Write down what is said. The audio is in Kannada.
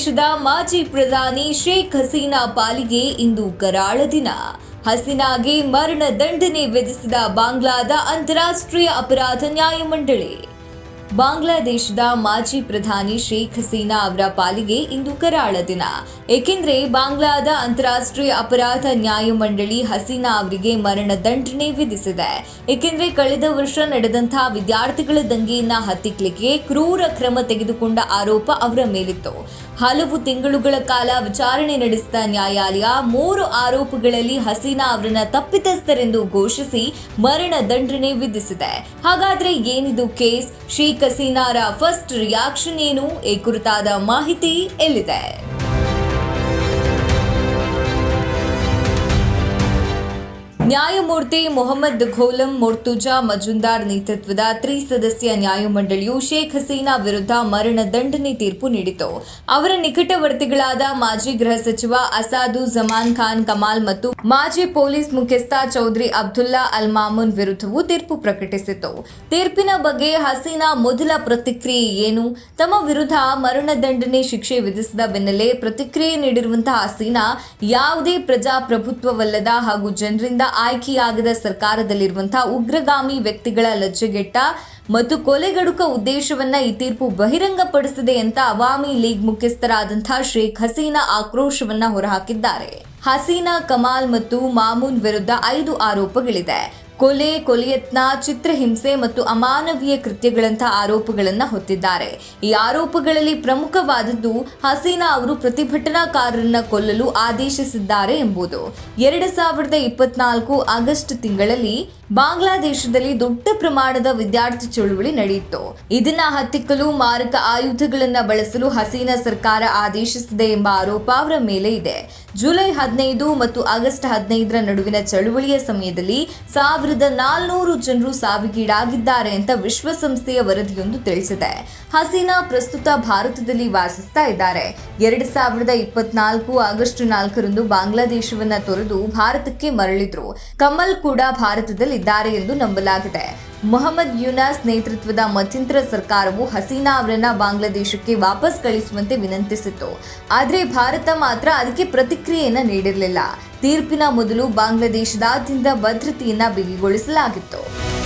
ಬಾಂಗ್ಲಾದೇಶದ ಮಾಜಿ ಪ್ರಧಾನಿ ಶೇಖ್ ಹಸೀನಾ ಪಾಲಿಗೆ ಇಂದು ಕರಾಳ ದಿನ. ಹಸೀನಾಗೆ ಮರಣ ದಂಡನೆ ವಿಧಿಸಿದ ಬಾಂಗ್ಲಾದ ಅಂತಾರಾಷ್ಟ್ರೀಯ ಅಪರಾಧ ನ್ಯಾಯಮಂಡಳಿ. ಬಾಂಗ್ಲಾದೇಶದ ಮಾಜಿ ಪ್ರಧಾನಿ ಶೇಖ್ ಹಸೀನಾ ಅವರ ಪಾಲಿಗೆ ಇಂದು ಕರಾಳ ದಿನ. ಏಕೆಂದರೆ ಬಾಂಗ್ಲಾದ ಅಂತಾರಾಷ್ಟ್ರೀಯ ಅಪರಾಧ ನ್ಯಾಯಮಂಡಳಿ ಹಸೀನಾ ಅವರಿಗೆ ಮರಣ ದಂಡನೆ ವಿಧಿಸಿದೆ. ಏಕೆಂದರೆ ಕಳೆದ ವರ್ಷ ನಡೆದಂತಹ ವಿದ್ಯಾರ್ಥಿಗಳ ದಂಗೆಯನ್ನ ಹತ್ತಿಕ್ಲಿಕ್ಕೆ ಕ್ರೂರ ಕ್ರಮ ತೆಗೆದುಕೊಂಡ ಆರೋಪ ಅವರ ಮೇಲಿತ್ತು. ಹಲವು ತಿಂಗಳುಗಳ ಕಾಲ ವಿಚಾರಣೆ ನಡೆಸಿದ ನ್ಯಾಯಾಲಯ ಮೂರು ಆರೋಪಗಳಲ್ಲಿ ಹಸೀನಾ ಅವರನ್ನ ತಪ್ಪಿತಸ್ಥರೆಂದು ಘೋಷಿಸಿ ಮರಣ ದಂಡನೆ ವಿಧಿಸಿದೆ. ಹಾಗಾದ್ರೆ ಏನಿದು ಕೇಸ್? ಶೇಖ್ ಹಸೀನಾರ ಫಸ್ಟ್ ರಿಯಾಕ್ಷನ್ ಏನು? ಈ ಕುರಿತಾದ ಮಾಹಿತಿ ಎಲ್ಲಿದೆ? ನ್ಯಾಯಮೂರ್ತಿ ಮೊಹಮ್ಮದ್ ಘೋಲಂ ಮೊರ್ತುಜಾ ಮಜುಂದಾರ್ ನೇತೃತ್ವದ ತ್ರಿಸದಸ್ಯ ನ್ಯಾಯಮಂಡಳಿಯು ಶೇಖ್ ಹಸೀನಾ ವಿರುದ್ಧ ಮರಣ ದಂಡನೆ ತೀರ್ಪು ನೀಡಿತು. ಅವರ ನಿಕಟವರ್ತಿಗಳಾದ ಮಾಜಿ ಗೃಹ ಸಚಿವ ಅಸಾದು ಜಮಾನ್ ಖಾನ್ ಕಮಾಲ್ ಮತ್ತು ಮಾಜಿ ಪೊಲೀಸ್ ಮುಖ್ಯಸ್ಥ ಚೌಧರಿ ಅಬ್ದುಲ್ಲಾ ಅಲ್ ಮಾಮೂನ್ ವಿರುದ್ಧವೂ ತೀರ್ಪು ಪ್ರಕಟಿಸಿತು. ತೀರ್ಪಿನ ಬಗ್ಗೆ ಹಸೀನಾ ಮೊದಲ ಪ್ರತಿಕ್ರಿಯೆ ಏನು? ತಮ್ಮ ವಿರುದ್ಧ ಮರಣ ದಂಡನೆ ಶಿಕ್ಷೆ ವಿಧಿಸಿದ ಬೆನ್ನಲ್ಲೇ ಪ್ರತಿಕ್ರಿಯೆ ನೀಡಿರುವಂತಹ ಹಸೀನಾ ಯಾವುದೇ ಪ್ರಜಾಪ್ರಭುತ್ವವಲ್ಲದ ಹಾಗೂ ಜನರಿಂದ ಆಯ್ಕೆಯಾಗದ ಸರ್ಕಾರದಲ್ಲಿರುವಂತಹ ಉಗ್ರಗಾಮಿ ವ್ಯಕ್ತಿಗಳ ಲಜ್ಜೆಗೆಟ್ಟ ಮತ್ತು ಕೊಲೆಗಡುಕ ಉದ್ದೇಶವನ್ನ ಈ ತೀರ್ಪು ಬಹಿರಂಗಪಡಿಸಿದೆ ಅಂತ ಅವಾಮಿ ಲೀಗ್ ಮುಖ್ಯಸ್ಥರಾದಂತಹ ಶೇಖ್ ಹಸೀನಾ ಆಕ್ರೋಶವನ್ನ ಹೊರಹಾಕಿದ್ದಾರೆ. ಹಸೀನಾ, ಕಮಾಲ್ ಮತ್ತು ಮಾಮೂನ್ ವಿರುದ್ಧ ಐದು ಆರೋಪಗಳಿದೆ. ಕೊಲೆ, ಕೊಲೆಯತ್ನ, ಚಿತ್ರಹಿಂಸೆ ಮತ್ತು ಅಮಾನವೀಯ ಕೃತ್ಯಗಳಂತಹ ಆರೋಪಗಳನ್ನು ಹೊತ್ತಿದ್ದಾರೆ. ಈ ಆರೋಪಗಳಲ್ಲಿ ಪ್ರಮುಖವಾದದ್ದು ಹಸೀನಾ ಅವರು ಪ್ರತಿಭಟನಾಕಾರರನ್ನ ಕೊಲ್ಲಲು ಆದೇಶಿಸಿದ್ದಾರೆ ಎಂಬುದು. ಎರಡು ಸಾವಿರದ ಇಪ್ಪತ್ನಾಲ್ಕು ಆಗಸ್ಟ್ ತಿಂಗಳಲ್ಲಿ ಬಾಂಗ್ಲಾದೇಶದಲ್ಲಿ ದೊಡ್ಡ ಪ್ರಮಾಣದ ವಿದ್ಯಾರ್ಥಿ ಚಳುವಳಿ ನಡೆಯಿತು. ಇದನ್ನ ಹತ್ತಿಕ್ಕಲು ಮಾರಕ ಆಯುಧಗಳನ್ನ ಬಳಸಲು ಹಸೀನಾ ಸರ್ಕಾರ ಆದೇಶಿಸಿದೆ ಎಂಬ ಆರೋಪ ಅವರ ಮೇಲೆ ಇದೆ. ಜುಲೈ ಹದಿನೈದು ಮತ್ತು ಆಗಸ್ಟ್ ಹದಿನೈದರ ನಡುವಿನ ಚಳುವಳಿಯ ಸಮಯದಲ್ಲಿ ಸಾವಿರದ ನಾಲ್ನೂರು ಜನರು ಸಾವಿಗೀಡಾಗಿದ್ದಾರೆ ಅಂತ ವಿಶ್ವಸಂಸ್ಥೆಯ ವರದಿಯೊಂದು ತಿಳಿಸಿದೆ. ಹಸೀನಾ ಪ್ರಸ್ತುತ ಭಾರತದಲ್ಲಿ ವಾಸಿಸ್ತಾ ಇದ್ದಾರೆ. ಎರಡು ಸಾವಿರದ ಇಪ್ಪತ್ನಾಲ್ಕು ಆಗಸ್ಟ್ ನಾಲ್ಕರಂದು ಬಾಂಗ್ಲಾದೇಶವನ್ನ ತೊರೆದು ಭಾರತಕ್ಕೆ ಮರಳಿದ್ರು. ಕಮಲ್ ಕೂಡ ಭಾರತದಲ್ಲಿದ್ದಾರೆ ಎಂದು ನಂಬಲಾಗಿದೆ. ಮೊಹಮ್ಮದ್ ಯುನಾಸ್ ನೇತೃತ್ವದ ಮಧ್ಯಂತರ ಸರ್ಕಾರವು ಹಸೀನಾ ಅವರನ್ನ ಬಾಂಗ್ಲಾದೇಶಕ್ಕೆ ವಾಪಸ್ ಕಳಿಸುವಂತೆ ವಿನಂತಿಸಿತ್ತು. ಆದರೆ ಭಾರತ ಮಾತ್ರ ಅದಕ್ಕೆ ಪ್ರತಿಕ್ರಿಯೆಯನ್ನ ನೀಡಿರಲಿಲ್ಲ. ತೀರ್ಪಿನ ಮೊದಲು ಬಾಂಗ್ಲಾದೇಶದಾದ್ಯಂತ ಭದ್ರತೆಯನ್ನ ಬಿಗಿಗೊಳಿಸಲಾಗಿತ್ತು.